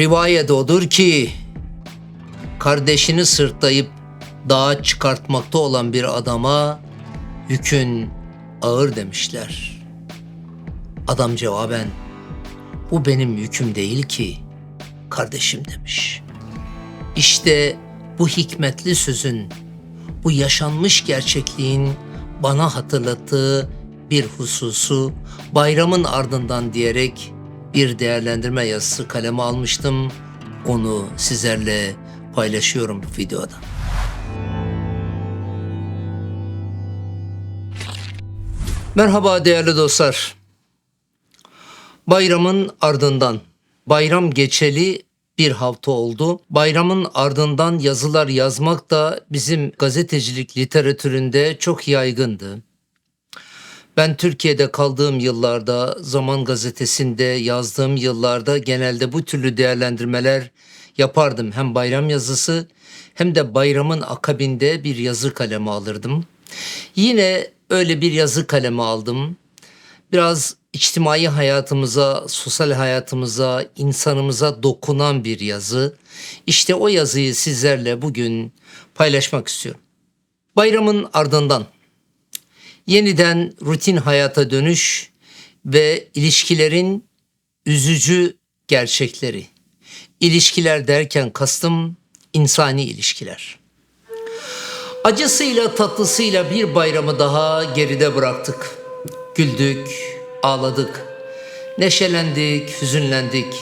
Rivayet odur ki kardeşini sırtlayıp dağa çıkartmakta olan bir adama yükün ağır demişler. Adam cevaben bu benim yüküm değil ki kardeşim demiş. İşte bu hikmetli sözün, bu yaşanmış gerçekliğin bana hatırlattığı bir hususu bayramın ardından diyerek bir değerlendirme yazısı kaleme almıştım. Onu sizlerle paylaşıyorum bu videoda. Merhaba değerli dostlar. Bayramın ardından bayram geçeli bir hafta oldu. Bayramın ardından yazılar yazmak da bizim gazetecilik literatüründe çok yaygındı. Ben Türkiye'de kaldığım yıllarda Zaman Gazetesi'nde yazdığım yıllarda genelde bu türlü değerlendirmeler yapardım. Hem bayram yazısı hem de bayramın akabinde bir yazı kalemi alırdım. Yine öyle bir yazı kalemi aldım. Biraz içtimai hayatımıza, sosyal hayatımıza, insanımıza dokunan bir yazı. İşte o yazıyı sizlerle bugün paylaşmak istiyorum. Bayramın ardından yeniden rutin hayata dönüş ve ilişkilerin üzücü gerçekleri. İlişkiler derken kastım insani ilişkiler. Acısıyla tatlısıyla bir bayramı daha geride bıraktık. Güldük, ağladık, neşelendik, hüzünlendik.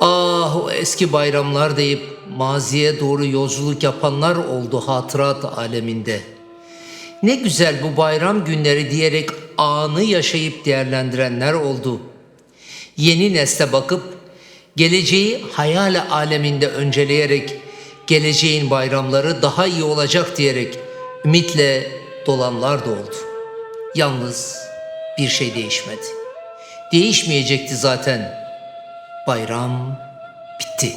Ah o eski bayramlar deyip maziye doğru yolculuk yapanlar oldu hatırat aleminde. Ne güzel bu bayram günleri diyerek anı yaşayıp değerlendirenler oldu. Yeni nesle bakıp geleceği hayal aleminde önceleyerek geleceğin bayramları daha iyi olacak diyerek ümitle dolanlar da oldu. Yalnız bir şey değişmedi. Değişmeyecekti zaten. Bayram bitti.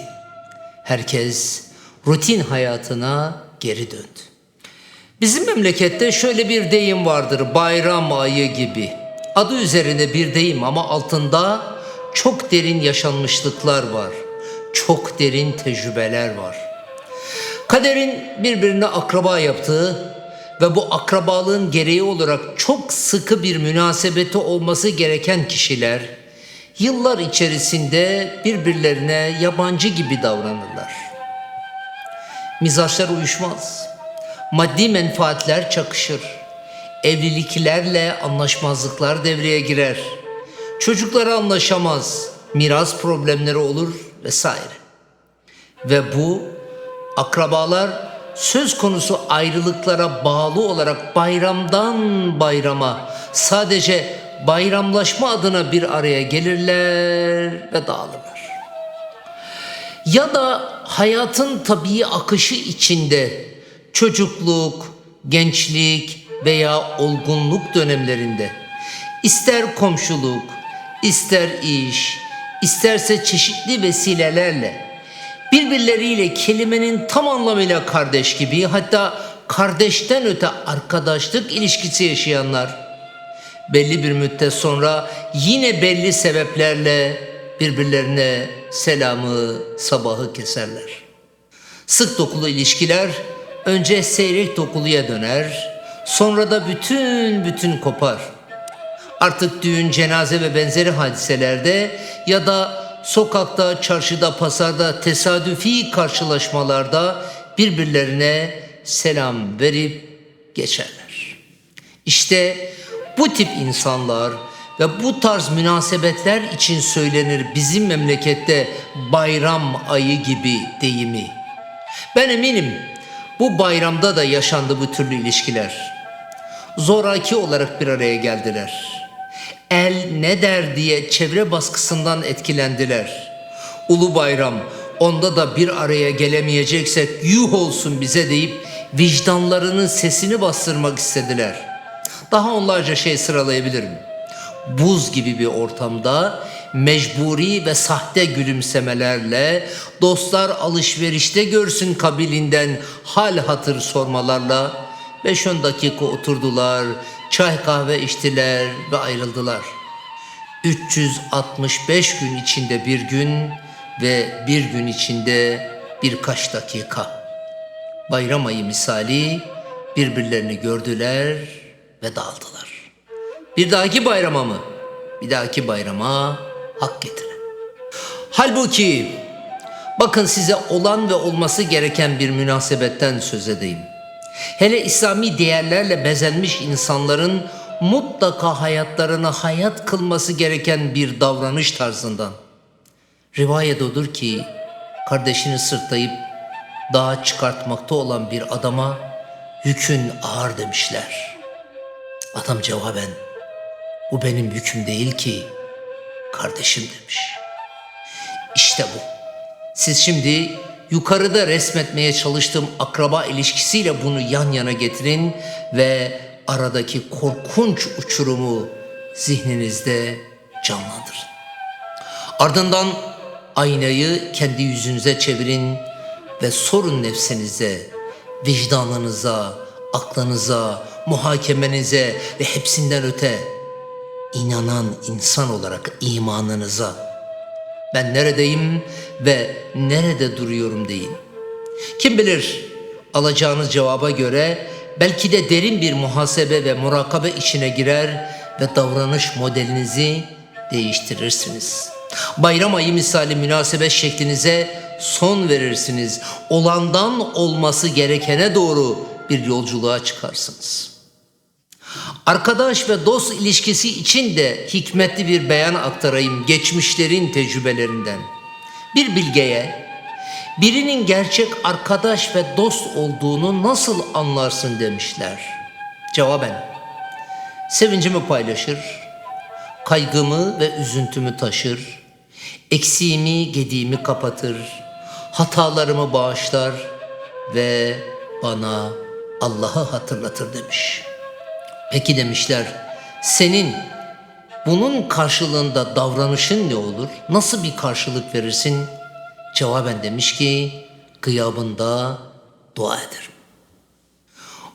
Herkes rutin hayatına geri döndü. Bizim memlekette şöyle bir deyim vardır. Bayram ayı gibi. Adı üzerinde bir deyim ama altında çok derin yaşanmışlıklar var. Çok derin tecrübeler var. Kaderin birbirine akraba yaptığı ve bu akrabalığın gereği olarak çok sıkı bir münasebeti olması gereken kişiler yıllar içerisinde birbirlerine yabancı gibi davranırlar. Mizaçlar uyuşmaz. Maddi menfaatler çakışır. Evliliklerle anlaşmazlıklar devreye girer. Çocukları anlaşamaz. Miras problemleri olur vesaire. Ve bu akrabalar söz konusu ayrılıklara bağlı olarak bayramdan bayrama sadece bayramlaşma adına bir araya gelirler ve dağılırlar. Ya da hayatın tabii akışı içinde çocukluk, gençlik veya olgunluk dönemlerinde ister komşuluk, ister iş, isterse çeşitli vesilelerle birbirleriyle kelimenin tam anlamıyla kardeş gibi hatta kardeşten öte arkadaşlık ilişkisi yaşayanlar belli bir müddet sonra yine belli sebeplerle birbirlerine selamı sabahı keserler. Sık dokulu ilişkiler önce seyrek dokuluya döner, sonra da bütün bütün kopar. Artık düğün, cenaze ve benzeri hadiselerde ya da sokakta, çarşıda, pazarda tesadüfi karşılaşmalarda birbirlerine selam verip geçerler. İşte bu tip insanlar ve bu tarz münasebetler için söylenir bizim memlekette bayram ayı gibi deyimi. Ben eminim bu bayramda da yaşandı bu türlü ilişkiler. Zoraki olarak bir araya geldiler. El ne der diye çevre baskısından etkilendiler. Ulu bayram onda da bir araya gelemeyeceksek yuh olsun bize deyip vicdanlarının sesini bastırmak istediler. Daha onlarca şey sıralayabilirim. Buz gibi bir ortamda mecburi ve sahte gülümsemelerle, dostlar alışverişte görsün kabilinden hal hatır sormalarla 5-10 dakika oturdular, çay kahve içtiler ve ayrıldılar. 365 gün içinde bir gün ve bir gün içinde birkaç dakika. Bayram ayı misali birbirlerini gördüler ve dağıldılar. Bir dahaki bayrama mı? Bir dahaki bayrama hak getirin. Halbuki bakın size olan ve olması gereken bir münasebetten söz edeyim. Hele İslami değerlerle bezenmiş insanların mutlaka hayatlarını hayat kılması gereken bir davranış tarzından. Rivayet odur ki kardeşini sırtlayıp dağa çıkartmakta olan bir adama yükün ağır demişler. Adam cevaben bu benim yüküm değil ki kardeşim demiş. İşte bu. Siz şimdi yukarıda resmetmeye çalıştığım akraba ilişkisiyle bunu yan yana getirin ve aradaki korkunç uçurumu zihninizde canlandırın. Ardından aynayı kendi yüzünüze çevirin ve sorun nefsinize, vicdanınıza, aklınıza, muhakemenize ve hepsinden öte inanan insan olarak imanınıza ben neredeyim ve nerede duruyorum deyin. Kim bilir alacağınız cevaba göre belki de derin bir muhasebe ve murakabe içine girer ve davranış modelinizi değiştirirsiniz. Bayram ayı misali münasebet şeklinize son verirsiniz. Olandan olması gerekene doğru bir yolculuğa çıkarsınız. Arkadaş ve dost ilişkisi için de hikmetli bir beyan aktarayım geçmişlerin tecrübelerinden. Bir bilgeye birinin gerçek arkadaş ve dost olduğunu nasıl anlarsın demişler. Cevaben sevincimi paylaşır, kaygımı ve üzüntümü taşır, eksiğimi, gediğimi kapatır, hatalarımı bağışlar ve bana Allah'ı hatırlatır demiş.'' Peki demişler, senin bunun karşılığında davranışın ne olur? Nasıl bir karşılık verirsin? Cevaben demiş ki, gıyabında dua ederim.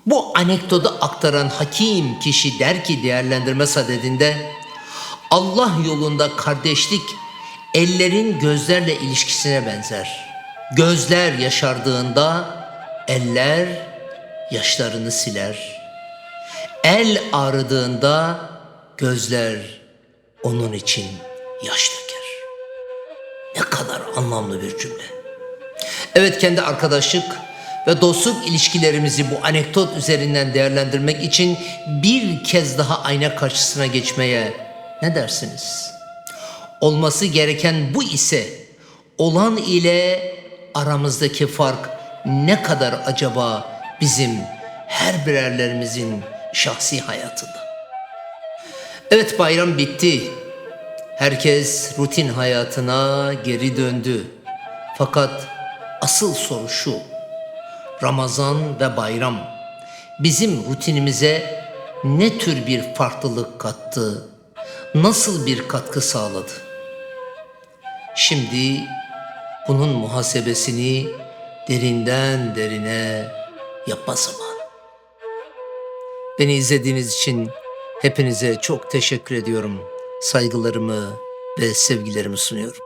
Bu anekdotu aktaran hakim kişi der ki değerlendirme sadedinde, Allah yolunda kardeşlik ellerin gözlerle ilişkisine benzer. Gözler yaşardığında eller yaşlarını siler.'' El ağrıdığında gözler onun için yaş döker. Ne kadar anlamlı bir cümle. Evet kendi arkadaşlık ve dostluk ilişkilerimizi bu anekdot üzerinden değerlendirmek için bir kez daha ayna karşısına geçmeye ne dersiniz? Olması gereken bu ise olan ile aramızdaki fark ne kadar acaba bizim her birerlerimizin şahsi hayatında. Evet bayram bitti. Herkes rutin hayatına geri döndü. Fakat asıl soru şu. Ramazan ve bayram bizim rutinimize ne tür bir farklılık kattı? Nasıl bir katkı sağladı? Şimdi bunun muhasebesini derinden derine yapma zamanı. Beni izlediğiniz için hepinize çok teşekkür ediyorum. Saygılarımı ve sevgilerimi sunuyorum.